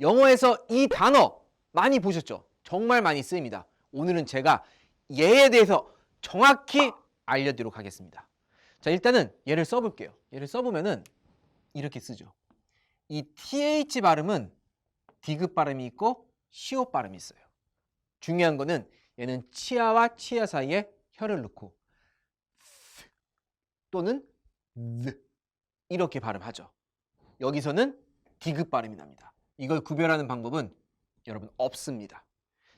영어에서 이 단어 많이 보셨죠? 정말 많이 쓰입니다. 오늘은 제가 얘에 대해서 정확히 알려드리도록 하겠습니다. 자, 일단은 얘를 써볼게요. 얘를 써보면은 이렇게 쓰죠. 이 th 발음은 디귿 발음이 있고 시옷 발음이 있어요. 중요한 거는 얘는 치아와 치아 사이에 혀를 넣고 또는 이렇게 발음하죠. 여기서는 디귿 발음이 납니다. 이걸 구별하는 방법은 여러분 없습니다.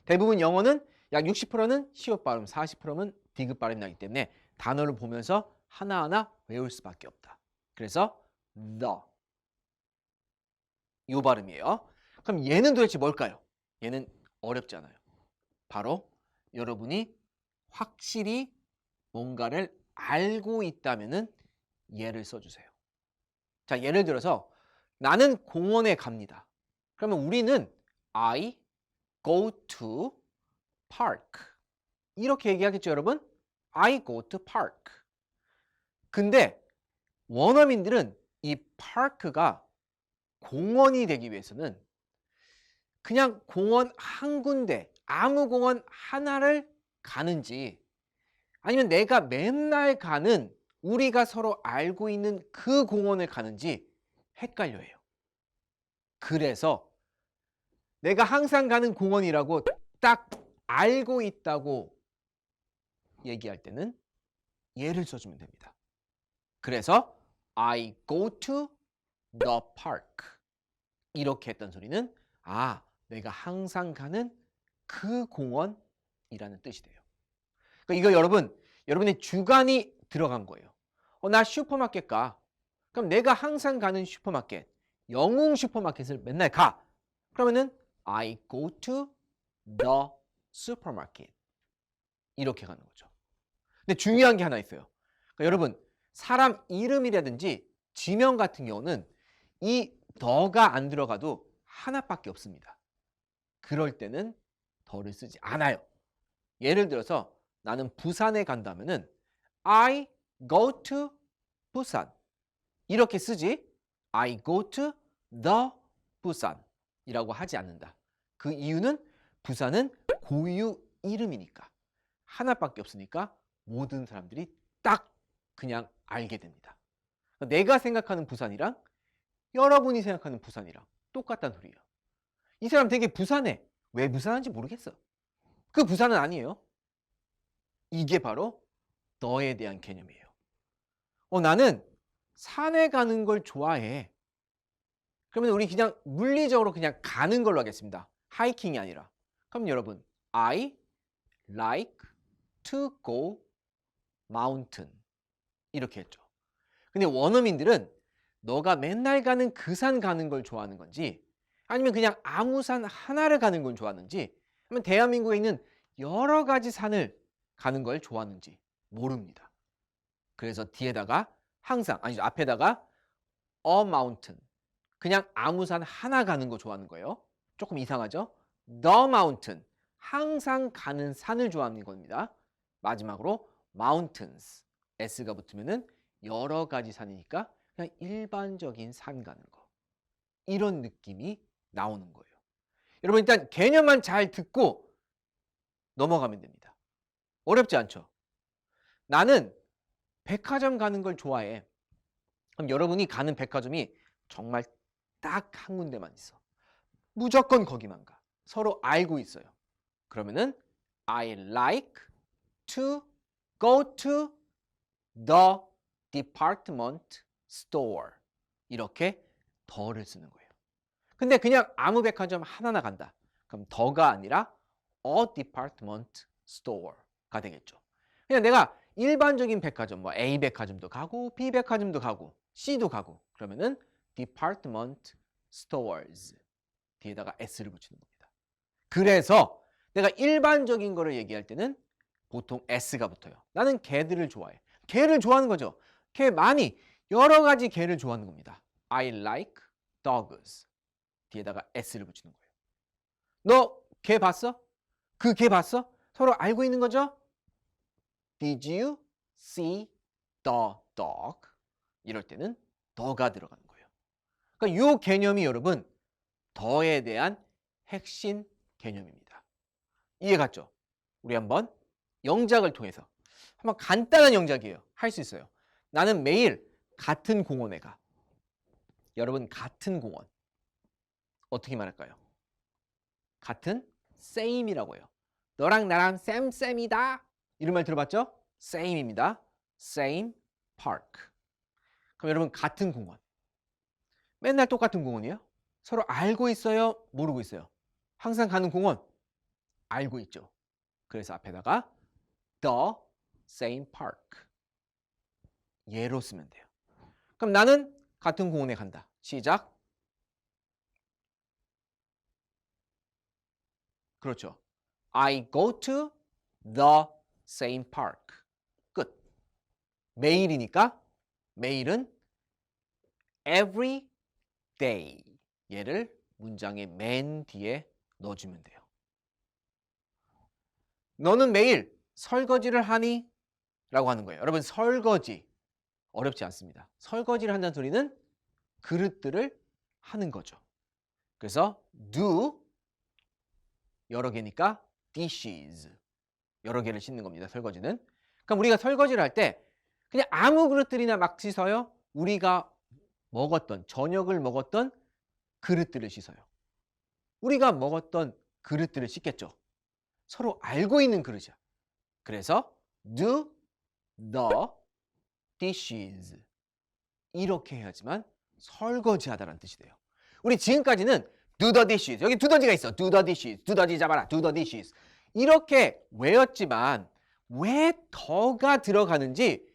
대부분 영어는 약 60%는 시옷 발음, 40%는 디귿 발음이 나기 때문에 단어를 보면서 하나하나 외울 수밖에 없다. 그래서 the 이 발음이에요. 그럼 얘는 도대체 뭘까요? 얘는 어렵지 않아요. 바로 여러분이 확실히 뭔가를 알고 있다면은 얘를 써주세요. 자, 예를 들어서 나는 공원에 갑니다. 그러면 우리는 I go to park. 이렇게 얘기하겠죠, 여러분? I go to park. 근데 원어민들은 이 park가 공원이 되기 위해서는 그냥 공원 한 군데, 아무 공원 하나를 가는지 아니면 내가 맨날 가는 우리가 서로 알고 있는 그 공원을 가는지 헷갈려해요. 그래서 내가 항상 가는 공원이라고 딱 알고 있다고 얘기할 때는 얘를 써주면 됩니다. 그래서 I go to the park 이렇게 했던 소리는 아 내가 항상 가는 그 공원이라는 뜻이 돼요. 그러니까 이거 여러분 여러분의 주관이 들어간 거예요. 어, 나 슈퍼마켓 가. 그럼 내가 항상 가는 슈퍼마켓, 영웅 슈퍼마켓을 맨날 가. 그러면은 I go to the supermarket. 이렇게 가는 거죠. 근데 중요한 게 하나 있어요. 그러니까 여러분, 사람 이름이라든지 지명 같은 경우는 이 더가 안 들어가도 하나밖에 없습니다. 그럴 때는 더를 쓰지 않아요. 예를 들어서 나는 부산에 간다면은 I go to 부산 이렇게 쓰지 I go to the 부산 이라고 하지 않는다. 그 이유는 부산은 고유 이름이니까 하나밖에 없으니까 모든 사람들이 딱 그냥 알게 됩니다. 내가 생각하는 부산이랑 여러분이 생각하는 부산이랑 똑같다는 소리예요. 이 사람 되게 부산해. 왜 부산한지 모르겠어. 그 부산은 아니에요. 이게 바로 너에 대한 개념이에요. 어, 나는 산에 가는 걸 좋아해. 그러면 우리 그냥 물리적으로 그냥 가는 걸로 하겠습니다. 하이킹이 아니라. 그럼 여러분, I like to go mountain. 이렇게 했죠. 근데 원어민들은 너가 맨날 가는 그 산 가는 걸 좋아하는 건지 아니면 그냥 아무 산 하나를 가는 걸 좋아하는지 아니면 대한민국에 있는 여러 가지 산을 가는 걸 좋아하는지 모릅니다. 그래서 뒤에다가 항상 아니 앞에다가 a mountain 그냥 아무 산 하나 가는 거 좋아하는 거예요. 조금 이상하죠? the mountain 항상 가는 산을 좋아하는 겁니다. 마지막으로 mountains s가 붙으면은 여러 가지 산이니까 그냥 일반적인 산 가는 거 이런 느낌이 나오는 거예요. 여러분 일단 개념만 잘 듣고 넘어가면 됩니다. 어렵지 않죠? 나는 백화점 가는 걸 좋아해. 그럼 여러분이 가는 백화점이 정말 딱 한 군데만 있어. 무조건 거기만 가. 서로 알고 있어요. 그러면은 I like to go to the department store. 이렇게 더를 쓰는 거예요. 근데 그냥 아무 백화점 하나나 간다. 그럼 더가 아니라 a department store가 되겠죠. 그냥 내가 일반적인 백화점, 뭐 A 백화점도 가고 B 백화점도 가고 C도 가고 그러면은 department stores 뒤에다가 s를 붙이는 겁니다. 그래서 내가 일반적인 거를 얘기할 때는 보통 s가 붙어요. 나는 개들을 좋아해. 개를 좋아하는 거죠. 개 많이 여러 가지 개를 좋아하는 겁니다. I like dogs. 뒤에다가 s를 붙이는 거예요. 너 개 봤어? 그 개 봤어? 서로 알고 있는 거죠? Did you see the dog? 이럴 때는 더가 들어가는 거예요. 그러니까 이 개념이 여러분 더에 대한 핵심 개념입니다. 이해 갔죠? 우리 한번 영작을 통해서 한번 간단한 영작이에요. 할 수 있어요. 나는 매일 같은 공원에 가. 여러분 같은 공원 어떻게 말할까요? 같은 same이라고 해요. 너랑 나랑 쌤쌤이다. 이런 말 들어봤죠? same입니다. same park. 그럼 여러분 같은 공원. 맨날 똑같은 공원이에요? 서로 알고 있어요? 모르고 있어요? 항상 가는 공원 알고 있죠. 그래서 앞에다가 the same park. 예로 쓰면 돼요. 그럼 나는 같은 공원에 간다. 시작. 그렇죠. I go to the same park. 끝. 매일이니까 매일은 every day. 얘를 문장의 맨 뒤에 넣어주면 돼요. 너는 매일 설거지를 하니? 라고 하는 거예요. 여러분 설거지 어렵지 않습니다. 설거지를 한다는 소리는 그릇들을 하는 거죠. 그래서 do 여러 개니까 dishes 여러 개를 씻는 겁니다. 설거지는. 그럼 우리가 설거지를 할 때 그냥 아무 그릇들이나 막 씻어요. 우리가 먹었던 저녁을 먹었던 그릇들을 씻어요. 우리가 먹었던 그릇들을 씻겠죠. 서로 알고 있는 그릇이야. 그래서 do the dishes 이렇게 해야지만 설거지하다라는 뜻이 돼요. 우리 지금까지는 do the dishes 여기 두더지가 있어. do the dishes 두더지 잡아라. do the dishes 이렇게 외웠지만 왜 더가 들어가는지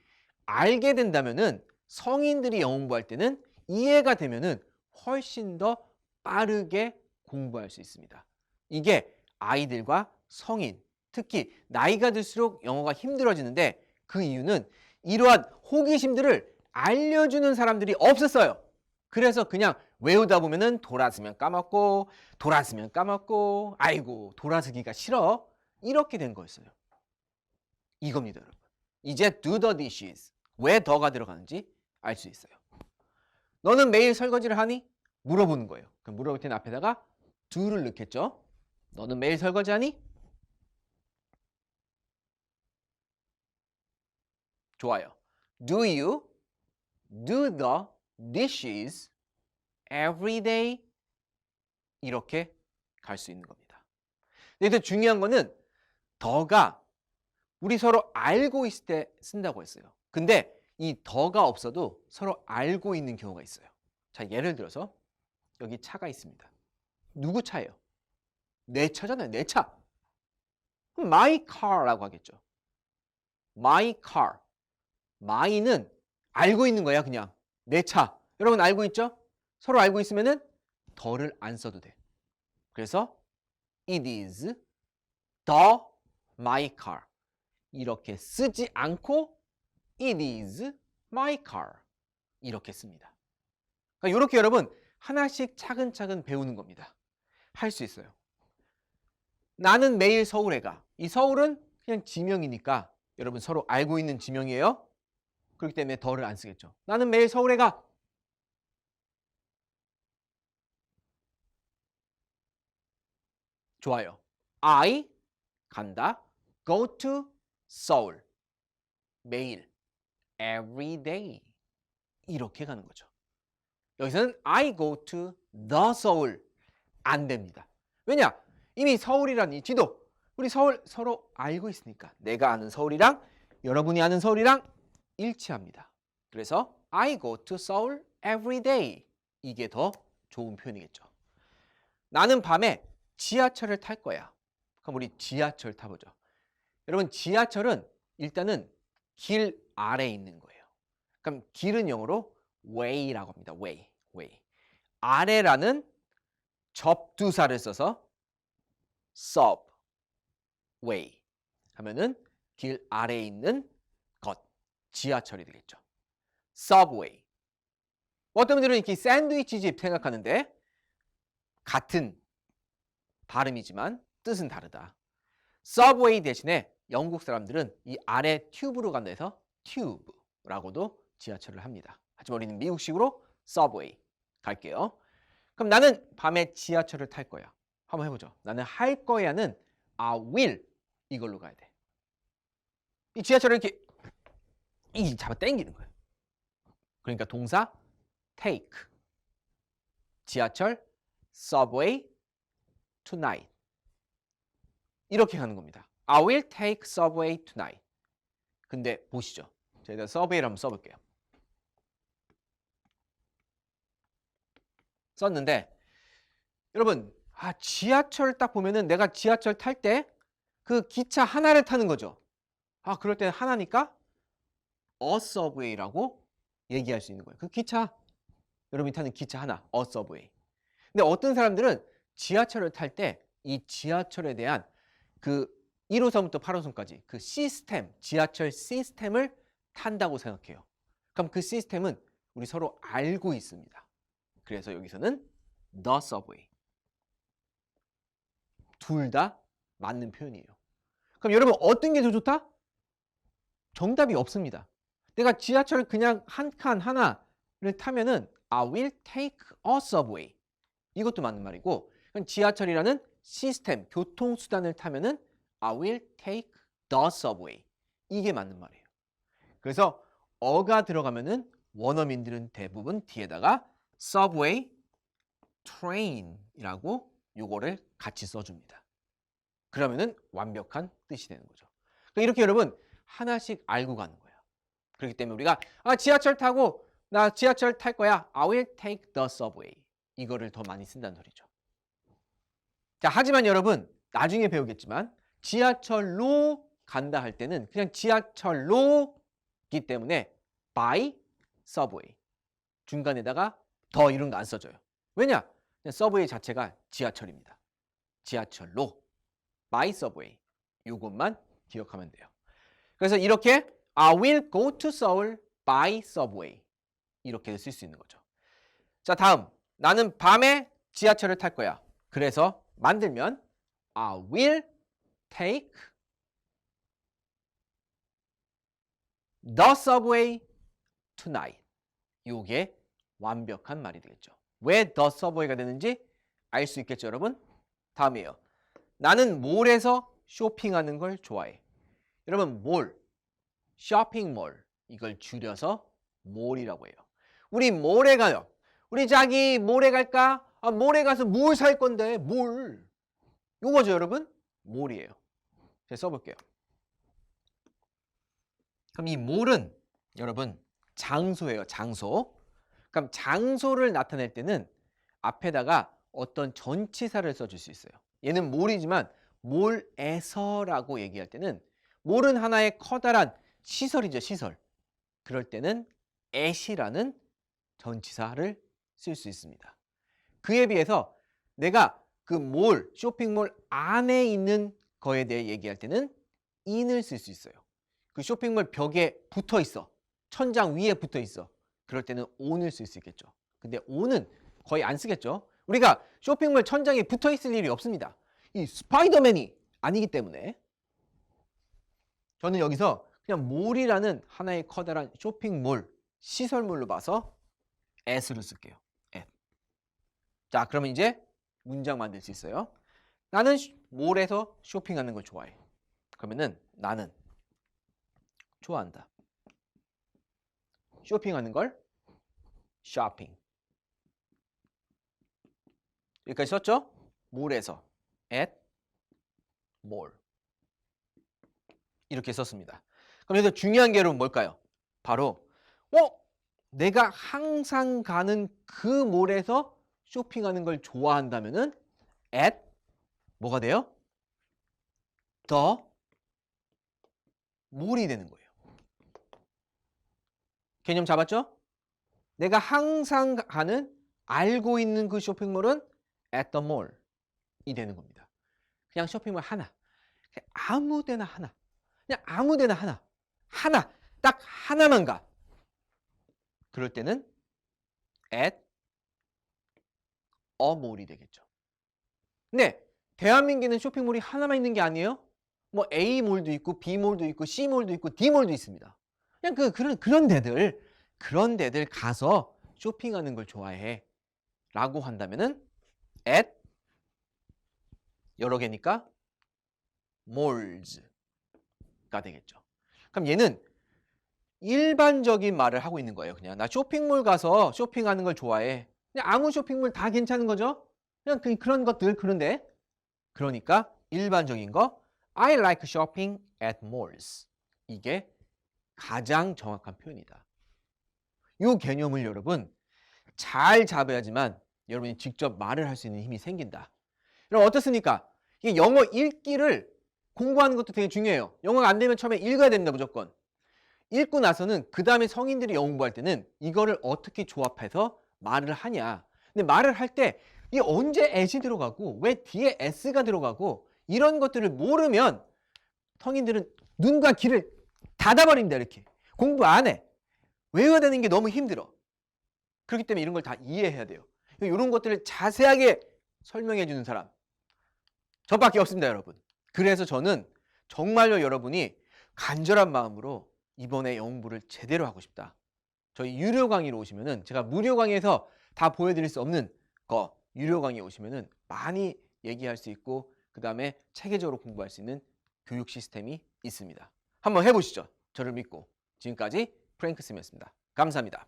알게 된다면은 성인들이 영어 공부할 때는 이해가 되면은 훨씬 더 빠르게 공부할 수 있습니다. 이게 아이들과 성인, 특히 나이가 들수록 영어가 힘들어지는데 그 이유는 이러한 호기심들을 알려주는 사람들이 없었어요. 그래서 그냥 외우다 보면은 돌아서면 까먹고 돌아서면 까먹고 아이고 돌아서기가 싫어 이렇게 된 거였어요. 이겁니다, 여러분. 이제 do the dishes 왜 더가 들어가는지 알 수 있어요. 너는 매일 설거지를 하니? 물어보는 거예요. 그럼 물어볼 때는 앞에다가 do를 넣겠죠. 너는 매일 설거지하니? 좋아요. Do you do the dishes every day? 이렇게 갈 수 있는 겁니다. 근데 중요한 거는 더가 우리 서로 알고 있을 때 쓴다고 했어요. 근데 이 더가 없어도 서로 알고 있는 경우가 있어요. 자, 예를 들어서 여기 차가 있습니다. 누구 차예요? 내 차잖아요. 내 차. 그럼 my car라고 하겠죠. my car. my는 알고 있는 거야, 그냥. 내 차. 여러분 알고 있죠? 서로 알고 있으면은 더를 안 써도 돼. 그래서 it is the my car. 이렇게 쓰지 않고 it is my car. 이렇게 씁니다. 그러니까 이렇게 여러분 하나씩 차근차근 배우는 겁니다. 할 수 있어요. 나는 매일 서울에 가. 이 서울은 그냥 지명이니까 여러분 서로 알고 있는 지명이에요. 그렇기 때문에 더를 안 쓰겠죠. 나는 매일 서울에 가. 좋아요. I 간다. Go to Seoul. 매일. Every day. 이렇게 가는 거죠. 여기서는 I go to the Seoul. 안 됩니다. 왜냐? 이미 서울이라는 이 지도. 우리 서울 서로 알고 있으니까. 내가 아는 서울이랑 여러분이 아는 서울이랑 일치합니다. 그래서 I go to Seoul every day. 이게 더 좋은 표현이겠죠. 나는 밤에 지하철을 탈 거야. 그럼 우리 지하철 타보죠. 여러분 지하철은 일단은 길 아래에 있는 거예요. 그럼 길은 영어로 way라고 합니다. way, way. 아래라는 접두사를 써서 sub, way 하면은 길 아래에 있는 것, 지하철이 되겠죠. subway. 어떤 분들은 이렇게 샌드위치 집 생각하는데 같은 발음이지만 뜻은 다르다. subway 대신에 영국 사람들은 이 아래 튜브로 간다 해서 tube라고도 지하철을 합니다. 하지만 우리는 미국식으로 subway 갈게요. 그럼 나는 밤에 지하철을 탈 거야. 한번 해보죠. 나는 할 거야는 I will 이걸로 가야 돼. 이 지하철을 이렇게 이 잡아 당기는 거예요. 그러니까 동사 take 지하철 subway tonight 이렇게 가는 겁니다. I will take subway tonight. 근데 보시죠. 제가 subway를 한번 써볼게요. 썼는데 여러분 아 지하철 딱 보면은 내가 지하철 탈 때 그 기차 하나를 타는 거죠. 아 그럴 때 하나니까 a subway라고 얘기할 수 있는 거예요. 그 기차 여러분이 타는 기차 하나 a subway. 근데 어떤 사람들은 지하철을 탈 때 이 지하철에 대한 그 1호선부터 8호선까지 그 시스템, 지하철 시스템을 탄다고 생각해요. 그럼 그 시스템은 우리 서로 알고 있습니다. 그래서 여기서는 the subway. 둘 다 맞는 표현이에요. 그럼 여러분 어떤 게 더 좋다? 정답이 없습니다. 내가 지하철 그냥 한 칸 하나를 타면은 I will take a subway. 이것도 맞는 말이고 그럼 지하철이라는 시스템, 교통수단을 타면은 I will take the subway. 이게 맞는 말이에요. 그래서 어가 들어가면은 원어민들은 대부분 뒤에다가 subway, train이라고 요거를 같이 써줍니다. 그러면은 완벽한 뜻이 되는 거죠. 그러니까 이렇게 여러분 하나씩 알고 가는 거예요. 그렇기 때문에 우리가 아 지하철 타고 나 지하철 탈 거야. I will take the subway. 이거를 더 많이 쓴다는 소리죠. 자, 하지만 여러분 나중에 배우겠지만 지하철로 간다 할 때는 그냥 지하철로기 때문에 by subway 중간에다가 더 이런 거 안 써줘요. 왜냐? 서브웨이 자체가 지하철입니다. 지하철로 by subway 이것만 기억하면 돼요. 그래서 이렇게 I will go to Seoul by subway 이렇게 쓸 수 있는 거죠. 자 다음 나는 밤에 지하철을 탈 거야. 그래서 만들면 I will take the subway tonight. 이게 완벽한 말이 되겠죠. 왜 the subway가 되는지 알 수 있겠죠, 여러분? 다음이에요. 나는 몰에서 쇼핑하는 걸 좋아해. 여러분, 몰, 쇼핑몰 이걸 줄여서 몰이라고 해요. 우리 몰에 가요. 우리 자기 몰에 갈까? 아, 몰에 가서 뭘 살 건데? 뭘? 요거죠, 여러분? 몰이에요. 제가 써볼게요. 그럼 이 몰은 여러분 장소예요, 장소. 그럼 장소를 나타낼 때는 앞에다가 어떤 전치사를 써줄 수 있어요. 얘는 몰이지만 몰에서라고 얘기할 때는 몰은 하나의 커다란 시설이죠, 시설. 그럴 때는 at이라는 전치사를 쓸 수 있습니다. 그에 비해서 내가 그 몰, 쇼핑몰 안에 있는 거에 대해 얘기할 때는 in을 쓸 수 있어요. 그 쇼핑몰 벽에 붙어 있어. 천장 위에 붙어 있어. 그럴 때는 on을 쓸 수 있겠죠. 근데 on은 거의 안 쓰겠죠. 우리가 쇼핑몰 천장에 붙어 있을 일이 없습니다. 이 스파이더맨이 아니기 때문에 저는 여기서 그냥 몰이라는 하나의 커다란 쇼핑몰 시설물로 봐서 at를 쓸게요. at. 자, 그러면 이제 문장 만들 수 있어요. 나는 쇼- 몰에서 쇼핑하는 걸 좋아해. 그러면은 나는 좋아한다. 쇼핑하는 걸 쇼핑. 여기까지 썼죠? 몰에서 at mall 이렇게 썼습니다. 그럼 여기서 중요한 게 여러분 뭘까요? 바로 어? 내가 항상 가는 그 몰에서 쇼핑하는 걸 좋아한다면은 at 뭐가 돼요? the mall이 되는 거예요. 개념 잡았죠? 내가 항상 가는 알고 있는 그 쇼핑몰은 at the mall이 되는 겁니다. 그냥 쇼핑몰 하나. 아무 데나 하나. 그냥 아무 데나 하나. 하나. 딱 하나만 가. 그럴 때는 at mall이 되겠죠. 근데 대한민국에는 쇼핑몰이 하나만 있는 게 아니에요. 뭐 A 몰도 있고 B 몰도 있고 C 몰도 있고 D 몰도 있습니다. 그냥 그 그런 그런 데들 그런 데들 가서 쇼핑하는 걸 좋아해. 라고 한다면은 at 여러 개니까 mals가 되겠죠. 그럼 얘는 일반적인 말을 하고 있는 거예요. 그냥 나 쇼핑몰 가서 쇼핑하는 걸 좋아해. 그냥 아무 쇼핑몰 다 괜찮은 거죠. 그냥 그, 그런 것들 그런데 그러니까 일반적인 거 I like shopping at malls. 이게 가장 정확한 표현이다. 이 개념을 여러분 잘 잡아야지만 여러분이 직접 말을 할 수 있는 힘이 생긴다. 여러분 어떻습니까? 이게 영어 읽기를 공부하는 것도 되게 중요해요. 영어가 안 되면 처음에 읽어야 됩니다, 무조건. 읽고 나서는 그 다음에 성인들이 영어 공부할 때는 이거를 어떻게 조합해서 말을 하냐. 근데 말을 할 때 이게 언제 at이 들어가고 왜 뒤에 s가 들어가고 이런 것들을 모르면 성인들은 눈과 귀를 닫아버립니다, 이렇게. 공부 안 해. 외워야 되는 게 너무 힘들어. 그렇기 때문에 이런 걸 다 이해해야 돼요. 이런 것들을 자세하게 설명해 주는 사람. 저밖에 없습니다, 여러분. 그래서 저는 정말로 여러분이 간절한 마음으로 이번에 영어 공부를 제대로 하고 싶다. 저희 유료 강의로 오시면은 제가 무료 강의에서 다 보여드릴 수 없는 거 유료 강의 오시면은 많이 얘기할 수 있고 그 다음에 체계적으로 공부할 수 있는 교육 시스템이 있습니다. 한번 해보시죠. 저를 믿고 지금까지 프랭크 쌤이었습니다. 감사합니다.